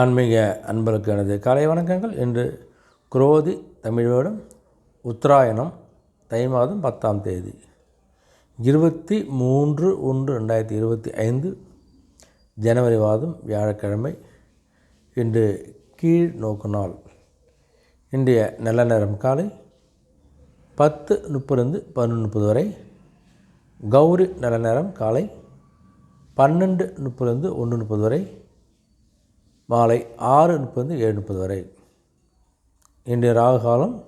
ஆன்மீக அன்பர்களுக்கு எனது காலை வணக்கங்கள். இன்று குரோதி தமிழ் உத்தராயணம் தை மாதம் பத்தாம் தேதி. இருபத்தி மூன்று ஒன்று ரெண்டாயிரத்தி இருபத்தி ஐந்து ஜனவரி மாதம் வியாழக்கிழமை. இன்று கீழ் நோக்கு நாள். இன்றைய நல்ல நேரம் காலை பத்து முப்பதுலேருந்து பதினொன்று முப்பது வரை. கௌரி நல்ல நேரம் காலை பன்னெண்டு முப்பதுலேருந்து ஒன்று முப்பது வரை. மாலை ஆறு முப்பது ஏழு முப்பது வரை. இன்றைய ராகு காலம்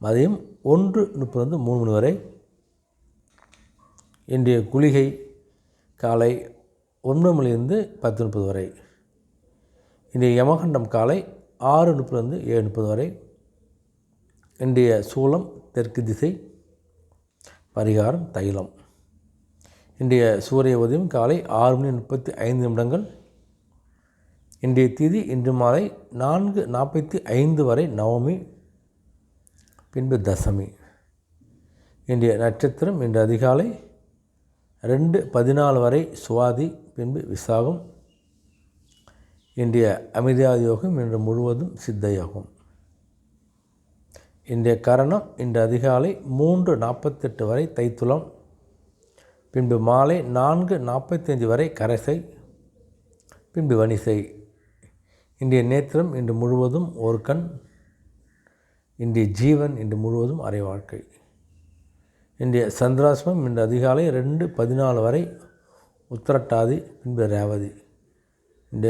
மதியம் ஒன்று முப்பது மூணு மணி வரை. இன்றைய குளிகை காலை ஒன்பது மணிலிருந்து பத்து முப்பது வரை. இன்றைய யமகண்டம் காலை ஆறு முப்பதுலேருந்து ஏழு முப்பது வரை. இன்றைய சூலம் தெற்கு திசை பரிகாரம் தைலம். இன்றைய சூரிய உதயம் காலை ஆறு மணி முப்பத்தி ஐந்து நிமிடங்கள். இன்றைய திதி இன்று மாலை நான்கு நாற்பத்தி ஐந்து வரை நவமி பின்பு தசமி. இன்றைய நட்சத்திரம் இன்று அதிகாலை ரெண்டு பதினாலு வரை சுவாதி பின்பு விசாகம். இன்றைய அமிர்தாதி யோகம் இன்று முழுவதும் சித்த யோகம். இன்றைய கரணம் இன்று அதிகாலை மூன்று நாற்பத்தெட்டு வரை தைத்துளம் பின்பு மாலை நான்கு நாற்பத்தஞ்சு வரை கரசை பின்பு வணிசை. இன்றைய நேத்திரம் இன்று முழுவதும் ஒரு கண் இன்றைய ஜீவன் இன்று முழுவதும் அரை வாழ்க்கை. இன்றைய சந்திராசிரமம் இன்று அதிகாலை ரெண்டு பதினாலு வரை உத்தரட்டாதி பின்பு ரேவதி. இந்த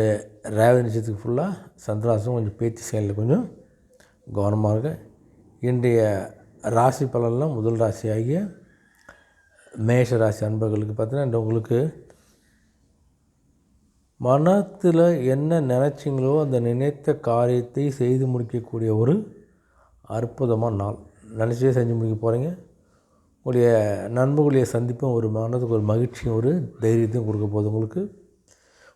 ரேவதி நிச்சயத்துக்கு ஃபுல்லாக சந்திராசிரமம் கொஞ்சம் பேச்சு செயலில் கொஞ்சம் கவனமாக இருக்க இன்றைய ராசி பலன்லாம் முதல் ராசி ஆகிய மேஷ ராசி அன்பர்களுக்கு பார்த்தீங்கன்னா உங்களுக்கு மனத்தில் என்ன நினச்சிங்களோ அந்த நினைத்த காரியத்தை செய்து முடிக்கக்கூடிய ஒரு அற்புதமான நாள். நினச்சே செஞ்சு முடிக்க போகிறீங்க உங்களுடைய நண்பர்களுடைய சந்திப்பும் ஒரு மனதுக்கு ஒரு மகிழ்ச்சியும் ஒரு தைரியத்தையும் கொடுக்க போகுது உங்களுக்கு.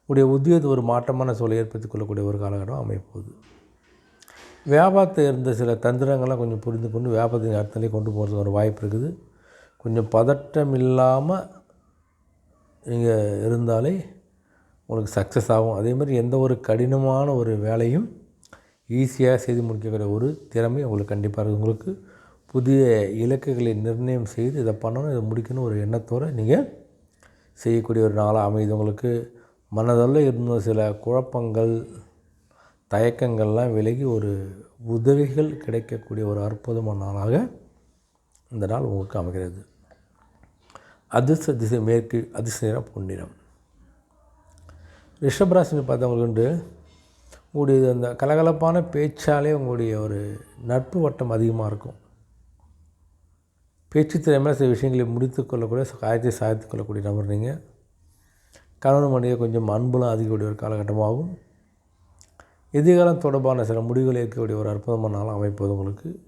உங்களுடைய உத்தியோகத்தை ஒரு மாற்றமான சூழலை ஏற்படுத்தி கொள்ளக்கூடிய ஒரு காலகட்டம் அமைப்போகுது வியாபாரத்தில் இருந்த சில தந்திரங்கள்லாம் கொஞ்சம் புரிந்து கொண்டு வியாபாரத்தின் அர்த்தத்திலே கொண்டு போகிறதுக்கு ஒரு வாய்ப்பு இருக்குது. கொஞ்சம் பதட்டம் இல்லாமல் நீங்கள் இருந்தாலே உங்களுக்கு சக்ஸஸ் ஆகும். அதேமாதிரி எந்த ஒரு கடினமான ஒரு வேலையும் ஈஸியாக செய்து முடிக்கக்கூடிய ஒரு திறமை உங்களுக்கு கண்டிப்பாக இருக்குது உங்களுக்கு புதிய இலக்குகளை நிர்ணயம் செய்து இதை பண்ணணும் இதை முடிக்கணும் ஒரு எண்ணத்தோடு நீங்கள் செய்யக்கூடிய ஒரு நாளாக அமையுது. உங்களுக்கு மனதளவில் இருந்த சில குழப்பங்கள் தயக்கங்கள்லாம் விலகி ஒரு உதவிகள் கிடைக்கக்கூடிய ஒரு அற்புதமான நாளாக இந்த நாள் உங்களுக்கு அமைகிறது. அதிர்ஷ்ட திசை மேற்கு அதிர்ஷ்ட நிறம் பொன்னிறம். ரிஷபராசினி பார்த்தவங்களுக்கு உங்களுடைய அந்த கலகலப்பான பேச்சாலே உங்களுடைய ஒரு நட்பு வட்டம் அதிகமாக இருக்கும். பேச்சு திறமையாக சில விஷயங்களை முடித்து கொள்ளக்கூடிய காயத்தை சாதித்து கொள்ளக்கூடிய நபர் நீங்கள் கணவன் மனைவியை கொஞ்சம் அன்புலாம் அதிகக்கூடிய ஒரு காலகட்டமாகும். எதிர்காலம் தொடர்பான சில முடிவுகளை இருக்கக்கூடிய ஒரு அற்புதமான நாளாக அமைப்பது உங்களுக்கு.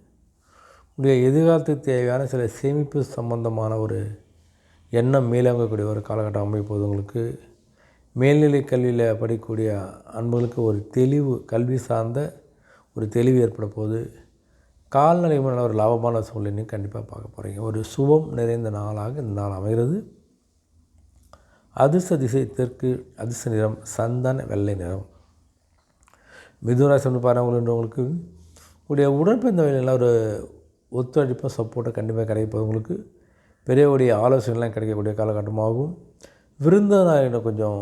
உடைய எதிர்காலத்துக்கு தேவையான சில சேமிப்பு சம்பந்தமான ஒரு எண்ணம் மேலோங்கக்கூடிய ஒரு காலகட்டம் அமைப்பது உங்களுக்கு. மேல்நிலை கல்வியில் படிக்கக்கூடிய அன்புகளுக்கு ஒரு தெளிவு கல்வி சார்ந்த ஒரு தெளிவு ஏற்பட போகுது கால்நடை முறையில் ஒரு லாபமான சூழ்நிலையும் கண்டிப்பாக பார்க்க போகிறீங்க ஒரு சுபம் நிறைந்த நாளாக இந்த நாள் அமைகிறது. அதிர்ஷ்ட திசை தெற்கு அதிர்ஷ்ட நிறம் சந்தன வெள்ளை நிறம். மிதுராசி பாருங்கன்றவங்களுக்கு உடைய உடற்பந்த வேலையில் ஒரு ஒத்துழைப்பும் சப்போர்ட்டும் கண்டிப்பாக கிடைப்பது உங்களுக்கு பெரியவுடைய ஆலோசனைலாம் கிடைக்கக்கூடிய காலகட்டமாகும். விருந்தினரிடம் கொஞ்சம்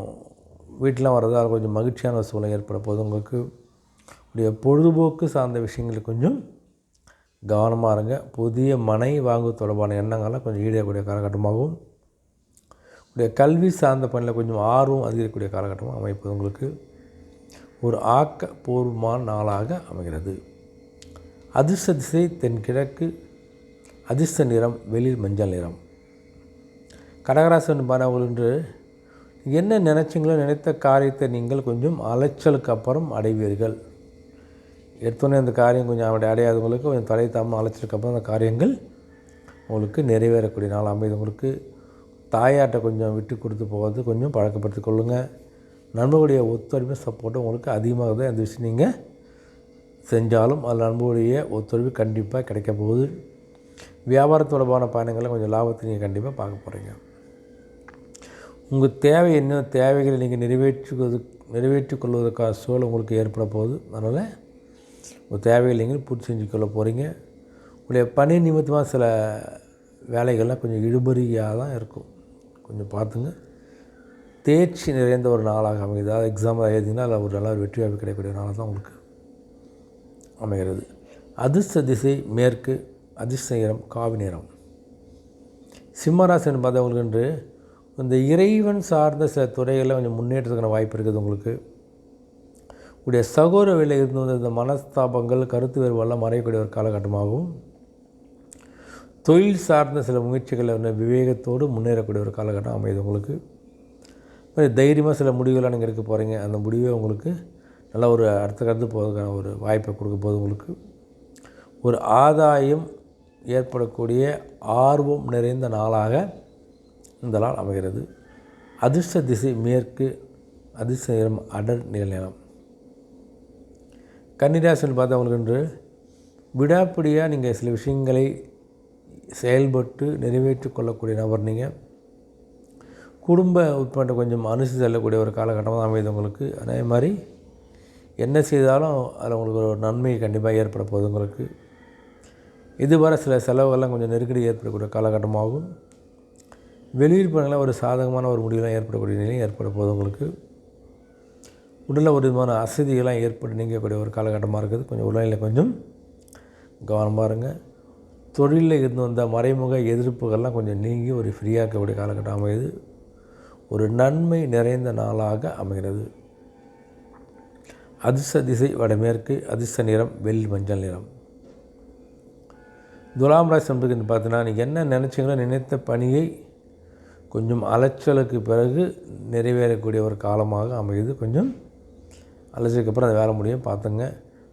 வீட்டிலாம் வர்றதால் கொஞ்சம் மகிழ்ச்சியான சூழல் ஏற்பட போது உங்களுக்கு உடைய பொழுதுபோக்கு சார்ந்த விஷயங்களுக்கு கொஞ்சம் கவனமாக இருங்க. புதிய மனை வாங்கு தொடர்பான எண்ணங்கள்லாம் கொஞ்சம் ஈடக்கூடிய காலகட்டமாகவும் உடைய கல்வி சார்ந்த பணியில் கொஞ்சம் ஆர்வம் அதிகரிக்கக்கூடிய காலகட்டமாக அமைப்பது உங்களுக்கு ஒரு ஆக்கப்பூர்வமான நாளாக அமைகிறது. அதிர்ஷ்ட திசை தென்கிழக்கு அதிர்ஷ்ட நிறம் வெளிர் மஞ்சள் நிறம். கடகராசன் பாருங்கள் என்று என்ன நினச்சிங்களோ நினைத்த காரியத்தை நீங்கள் கொஞ்சம் அலைச்சலுக்கு அப்புறம் அடைவீர்கள். எடுத்தோன்னே அந்த காரியம் கொஞ்சம் அப்படி அடையாதவங்களுக்கு கொஞ்சம் தலை தாமல் அலைச்சலுக்கு அப்புறம் அந்த காரியங்கள் உங்களுக்கு நிறைவேறக்கூடிய நாள் அமைதி. உங்களுக்கு தாயாட்டை கொஞ்சம் விட்டு கொடுத்து போகிறது கொஞ்சம் பழக்கப்படுத்தி கொள்ளுங்கள் நண்பர்களுடைய ஒத்துழைப்பு சப்போர்ட்டும் உங்களுக்கு அதிகமாக தான் இந்த விஷயம் நீங்கள் செஞ்சாலும் அதில் நண்பர்களுடைய ஒத்துழைப்பு கண்டிப்பாக கிடைக்க போகுது. வியாபார தொடர்பான பயணங்களை கொஞ்சம் லாபத்தை நீங்கள் கண்டிப்பாக பார்க்க போகிறீங்க உங்கள் தேவை என்ன தேவைகளை நீங்கள் நிறைவேற்றுவது நிறைவேற்றி கொள்வதற்கான சூழல் உங்களுக்கு ஏற்பட போகுது. அதனால் உங்கள் தேவையில்லைங்க பூர்த்தி செஞ்சு கொள்ள போகிறீங்க. உங்களுடைய பணி நிமித்தமாக சில வேலைகள்லாம் கொஞ்சம் இழுபறியாக தான் இருக்கும். கொஞ்சம் பார்த்துங்க. தேர்ச்சி நிறைந்த ஒரு நாளாக அமையுது. அதாவது எக்ஸாம் எழுதிங்கன்னா அதில் ஒரு நல்ல ஒரு வெற்றி வாய்ப்பு கிடைக்கக்கூடிய நாளாக தான் உங்களுக்கு அமைகிறது. அதிர்ஷ்ட திசை மேற்கு அதிர்ஷ்ட நேரம் காவி நேரம் சிம்மராசன் பார்த்தவங்களுக்கு என்று இந்த இறைவன் சார்ந்த சில துறைகளில் கொஞ்சம் முன்னேற்றத்துக்கான வாய்ப்பு இருக்குது உங்களுக்கு. உடைய சகோர வேலை இருந்து வந்த இந்த மனஸ்தாபங்கள் கருத்து வேறுபாடெல்லாம் மறையக்கூடிய ஒரு காலகட்டமாகவும் தொழில் சார்ந்த சில முயற்சிகளை வந்து விவேகத்தோடு முன்னேறக்கூடிய ஒரு காலகட்டம் அமையுது உங்களுக்கு. தைரியமாக சில முடிவுகளாக நீங்கள் எடுக்க போகிறீங்க அந்த முடிவே உங்களுக்கு நல்ல ஒரு அடுத்த கருத்து போகிறதுக்கான ஒரு வாய்ப்பை கொடுக்க போது உங்களுக்கு. ஒரு ஆதாயம் ஏற்படக்கூடிய ஆர்வம் நிறைந்த நாளாக இந்த நாள் அமைகிறது. அதிர்ஷ்ட திசை மேற்கு அதிர்ஷ்ட நிறம் அடர் நீல கன்னிராசன் பார்த்தா பார்த்தவங்களுக்கு என்று விடாப்பிடியாக நீங்கள் சில விஷயங்களை செயல்பட்டு நிறைவேற்றி கொள்ளக்கூடிய நபர் நீங்கள் குடும்ப உட்பட்ட கொஞ்சம் அனுசரித்து செல்லக்கூடிய ஒரு காலகட்டமாக தான் அமையுது உங்களுக்கு. அதே மாதிரி என்ன செய்தாலும் அதில் உங்களுக்கு ஒரு நன்மை கண்டிப்பாக ஏற்பட போகுது உங்களுக்கு. இதுவரை சில செலவுகள்லாம் கொஞ்சம் நெருக்கடி ஏற்படக்கூடிய காலகட்டமாகும். வெளியூர் பயணங்களில் ஒரு சாதகமான ஒரு முடிவுலாம் ஏற்படக்கூடிய நிலையும் ஏற்பட போகுது உங்களுக்கு. உடலில் ஒரு விதமான அசதிகள்லாம் ஏற்பட்டு நீங்கக்கூடிய ஒரு காலகட்டமாக இருக்குது. கொஞ்சம் உடல்நிலை கொஞ்சம் கவனமாக இருங்க. தொழிலில் இருந்து வந்த மறைமுக எதிர்ப்புகள்லாம் கொஞ்சம் நீங்கி ஒரு ஃப்ரீயாக இருக்கக்கூடிய காலகட்டம் அமையுது. ஒரு நன்மை நிறைந்த நாளாக அமைகிறது. அதிர்ஷ்ட திசை வடமேற்கு அதிர்ஷ்ட நிறம் வெள்ளி மஞ்சள் நிறம். துலாம் ராசி நம்பருக்கு பார்த்தீங்கன்னா நீங்கள் என்ன நினச்சிங்களோ நினைத்த பணியை கொஞ்சம் அலைச்சலுக்கு பிறகு நிறைவேறக்கூடிய ஒரு காலமாக அமையுது. கொஞ்சம் அலைச்சலுக்கு அப்புறம் அதை வேலை முடியும். பார்த்துங்க.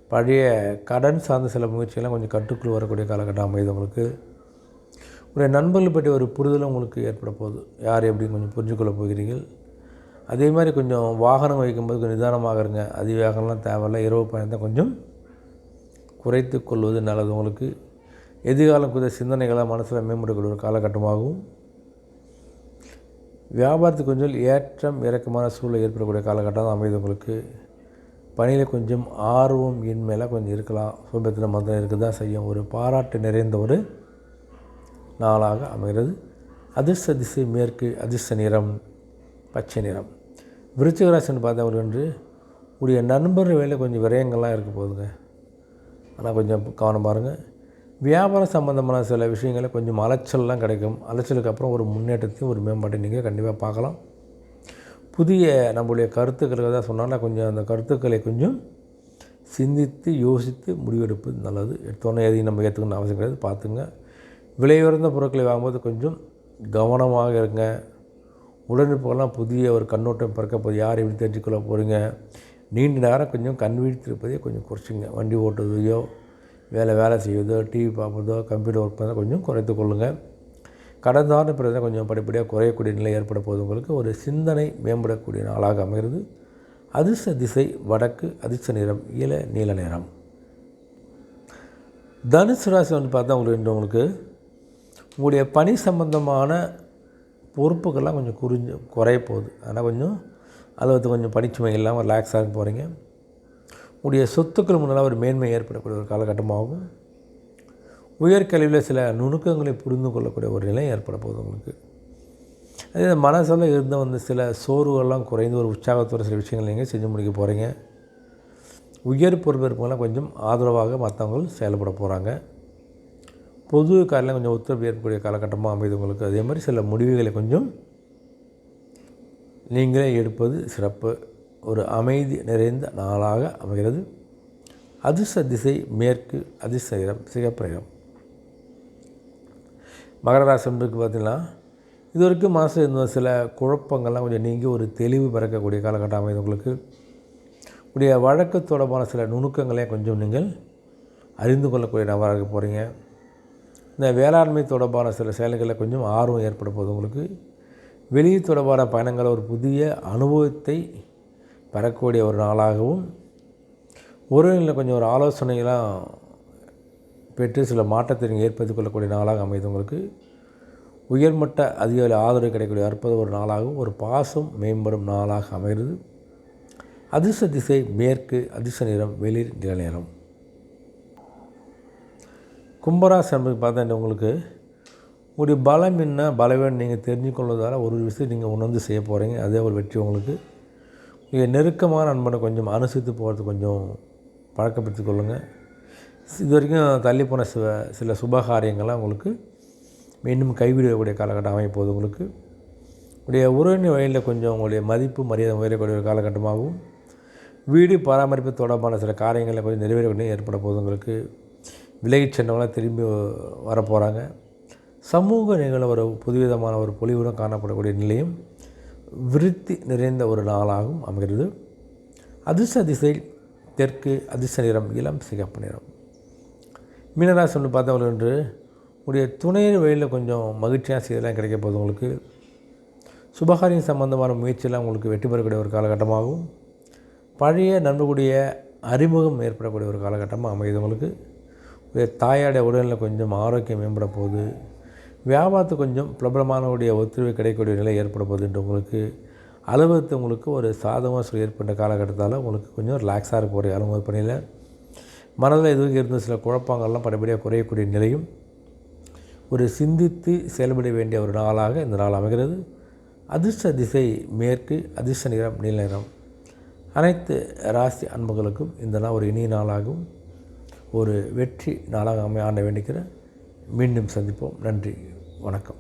பழைய கடன் சார்ந்த சில முயற்சிகள்லாம் கொஞ்சம் கட்டுக்குள் வரக்கூடிய காலகட்டம் அமையுது உங்களுக்கு. உங்களுடைய நண்பர்கள் பற்றி ஒரு புரிதலும் உங்களுக்கு ஏற்பட போகுது. யார் எப்படி கொஞ்சம் புரிஞ்சுக்கொள்ள போகிறீர்கள்? அதே மாதிரி கொஞ்சம் வாகனம் வைக்கும்போது கொஞ்சம் நிதானமாக இருங்க. அதிவேகம்லாம் தேவையில்லை. இரவு பயணத்தை கொஞ்சம் குறைத்து கொள்வது நல்லது உங்களுக்கு. எதிர்காலம் குறித்த சிந்தனைகளாக மனசில் மேம்படக்கூடிய ஒரு காலகட்டமாகவும் வியாபாரத்துக்கு கொஞ்சம் ஏற்றம் இறக்கமான சூழல் ஏற்படக்கூடிய காலகட்டம் தான் உங்களுக்கு. பணியில் கொஞ்சம் ஆர்வம் இன்மையில் கொஞ்சம் இருக்கலாம். சோம்பேத்தின மந்திரம் இருக்க தான் செய்யும் ஒரு பாராட்டு நிறைந்த ஒரு நாளாக அமைகிறது. அதிர்ஷ்ட திசை மேற்கு அதிர்ஷ்ட நிறம் பச்சை நிறம். விருச்சிகராசன் பார்த்தவர்கள் என்று உடைய நண்பர் வேலை கொஞ்சம் விரயங்கள்லாம் இருக்க போகுதுங்க. ஆனால் கொஞ்சம் கவனம் பாருங்கள் வியாபாரம் சம்மந்தமான சில விஷயங்களை கொஞ்சம் அலைச்சல்லாம் கிடைக்கும். அலைச்சலுக்கு அப்புறம் ஒரு முன்னேற்றத்தையும் ஒரு மேம்பாட்டையும் நீங்கள் கண்டிப்பாக பார்க்கலாம். புதிய நம்மளுடைய கருத்துக்களை தான் சொன்னால் கொஞ்சம் அந்த கருத்துக்களை கொஞ்சம் சிந்தித்து யோசித்து முடிவெடுப்பது நல்லது. எடுத்தோன்னே எதையும் நம்ம ஏற்றுக்கணும் அவசியம் கிடையாது. பார்த்துங்க. விலை உயர்ந்த பொருட்களை வாங்கும்போது கொஞ்சம் கவனமாக இருங்க. உடனுக்குலாம் புதிய ஒரு கண்ணோட்டம் பிறக்க போது யார் எப்படி தெரிஞ்சுக்கொள்ள போகிறீங்க நீண்ட நேரம் கொஞ்சம் கண் விழித்திருப்பதே கொஞ்சம் குறைச்சிங்க வண்டி ஓட்டுறதையோ வேலை வேலை செய்வதோ டிவி பார்ப்பதோ கம்ப்யூட்டர் ஒர்க் பண்ணதோ கொஞ்சம் குறைத்து கொள்ளுங்கள் கடந்த ஆண்டு பிறகு கொஞ்சம் படிப்படியாக குறையக்கூடிய நிலை ஏற்பட போது உங்களுக்கு ஒரு சிந்தனை மேம்படக்கூடிய நாளாக அமைகிறது. அதிர்ஷ்ட திசை வடக்கு அதிர்ஷ்ட நிறம் இள நீல நிறம். தனுசு ராசி வந்து பார்த்தா உங்களுக்கு உங்களுக்கு உங்களுடைய பணி சம்பந்தமான பொறுப்புகள்லாம் கொஞ்சம் குறிஞ்சு குறைய போகுது. ஆனால் கொஞ்சம் அளவுக்கு கொஞ்சம் பணிச்சுமை இல்லாமல் ரிலாக்ஸாக போகிறீங்க உடைய சொத்துக்கள் முன்னால் ஒரு மேன்மை ஏற்படக்கூடிய ஒரு காலகட்டமாகும் உயர்கல்வியில் சில நுணுக்கங்களை புரிந்து கொள்ளக்கூடிய ஒரு நிலை ஏற்பட போகுது உங்களுக்கு. அதே மனசில் இருந்த வந்து சில சோர்வுகள்லாம் குறைந்து ஒரு உற்சாகத்தோட சில விஷயங்கள் நீங்கள் செஞ்சு முடிக்க போகிறீங்க உயர் பொறுப்பேற்புகள்லாம் கொஞ்சம் ஆதரவாக மற்றவங்க செயல்பட போகிறாங்க பொது காலையில் கொஞ்சம் ஒத்துழைப்பு ஏற்படக்கூடிய காலகட்டமாக அமைது உங்களுக்கு. அதே மாதிரி சில முடிவுகளை கொஞ்சம் நீங்களே எடுப்பது சிறப்பு. ஒரு அமைதி நிறைந்த நாளாக அமைகிறது. அதிர்ஷ்ட திசை மேற்கு அதிர்ஷ்டம் இடம் மகர ராசி பார்த்திங்கன்னா இது வரைக்கும் மாதம் இருந்த சில குழப்பங்கள்லாம் கொஞ்சம் நீங்கி ஒரு தெளிவு பிறக்கக்கூடிய காலகட்டம் அமைது உங்களுக்கு. உடைய வழக்கு தொடர்பான சில நுணுக்கங்களை கொஞ்சம் நீங்கள் அறிந்து கொள்ளக்கூடிய நபராக இருக்க போகிறீங்க இந்த வேளாண்மை தொடர்பான சில செயல்களில் கொஞ்சம் ஆர்வம் ஏற்பட போகுது உங்களுக்கு. வெளியே தொடர்பான பயணங்களை ஒரு புதிய அனுபவத்தை பெறக்கூடிய ஒரு நாளாகவும் உறவினில் கொஞ்சம் ஒரு ஆலோசனைகளாம் பெற்று சில மாற்றத்தை நீங்கள் ஏற்படுத்திக் கொள்ளக்கூடிய நாளாக அமைது உங்களுக்கு. உயர்மட்ட அதிகாரி ஆதரவு கிடைக்கக்கூடிய அற்புத ஒரு நாளாகவும் ஒரு பாசம் மேம்படும் நாளாக அமைகிறது. அதிர்ஷ்ட திசை மேற்கு அதிர்ஷ்ட நிறம் வெளிர் நில நிறம் கும்பராசி என்பது பார்த்தா உங்களுக்கு உங்களுடைய பலம் என்ன? பலவீனம் நீங்கள் தெரிஞ்சுக்கொள்வதால் ஒரு விஷயம் நீங்கள் உணர்ந்து செய்ய போகிறீங்க. அதே ஒரு வெற்றி உங்களுக்கு. மிக நெருக்கமான நண்பனை கொஞ்சம் அனுசரித்து போகிறது கொஞ்சம் பழக்கப்படுத்திக் கொள்ளுங்கள் இது வரைக்கும் தள்ளி போன சில சில சுபகாரியங்கள்லாம் உங்களுக்கு மீண்டும் கைவிடக்கூடிய காலகட்டம் அமைப்போது உங்களுக்கு. உடைய உறவின் வழியில் கொஞ்சம் உங்களுடைய மதிப்பு மரியாதை உயரக்கூடிய ஒரு காலகட்டமாகவும் வீடு பராமரிப்பு தொடர்பான சில காரியங்களில் கொஞ்சம் நிறைவேறக்கூடிய ஏற்பட போது உங்களுக்கு. விலகி சென்றவங்களாம் திரும்பி வரப்போகிறாங்க சமூக நிகழ்வு ஒரு புதுவிதமான ஒரு பொலிவுடன் காணப்படக்கூடிய நிலையும் விருத்தி நிறைந்த ஒரு நாளாகவும் அமைகிறது. அதிர்ஷ்ட திசை தெற்கு அதிர்ஷ்ட நிறம் இளம் சிகப்பு நிறம். மீனராசி ஒன்று பார்த்தவர்கள் என்று உடைய துணையின் வழியில் கொஞ்சம் மகிழ்ச்சியாக செய்தெல்லாம் கிடைக்க போகுது உங்களுக்கு. சுபகாரியம் சம்பந்தமான முயற்சியெல்லாம் உங்களுக்கு வெற்றி பெறக்கூடிய ஒரு காலகட்டமாகவும் பழைய நண்பர்களுடைய அறிமுகம் ஏற்படக்கூடிய ஒரு காலகட்டமாக அமையுது உங்களுக்கு. உடைய தாயாடைய உடலில் கொஞ்சம் ஆரோக்கியம் மேம்பட போகுது. வியாபாரத்து கொஞ்சம் பிரபலமானவருடைய ஒத்துழைப்பு கிடைக்கக்கூடிய நிலை ஏற்பட என்று உங்களுக்கு அலுவலகத்து உங்களுக்கு ஒரு சாதகமாக சொல்லி ஏற்பட்ட காலகட்டத்தால் உங்களுக்கு கொஞ்சம் ரிலாக்ஸாக இருக்கக்கூடிய அலுவலக பணியில் மனதில் எதுவும் இருந்த சில குழப்பங்கள்லாம் படிப்படியாக குறையக்கூடிய நிலையும் ஒரு சிந்தித்து செயல்பட வேண்டிய ஒரு நாளாக இந்த நாள் அமைகிறது. அதிர்ஷ்ட திசை மேற்கு அதிர்ஷ்ட நிறம் நீலநிறம் அனைத்து ராசி அன்புகளுக்கும் இந்த நாள் ஒரு இனிய நாளாகவும் ஒரு வெற்றி நாளாக அமைய ஆண்ட வேண்டிக்கிறேன் மீண்டும் சந்திப்போம். நன்றி. வணக்கம்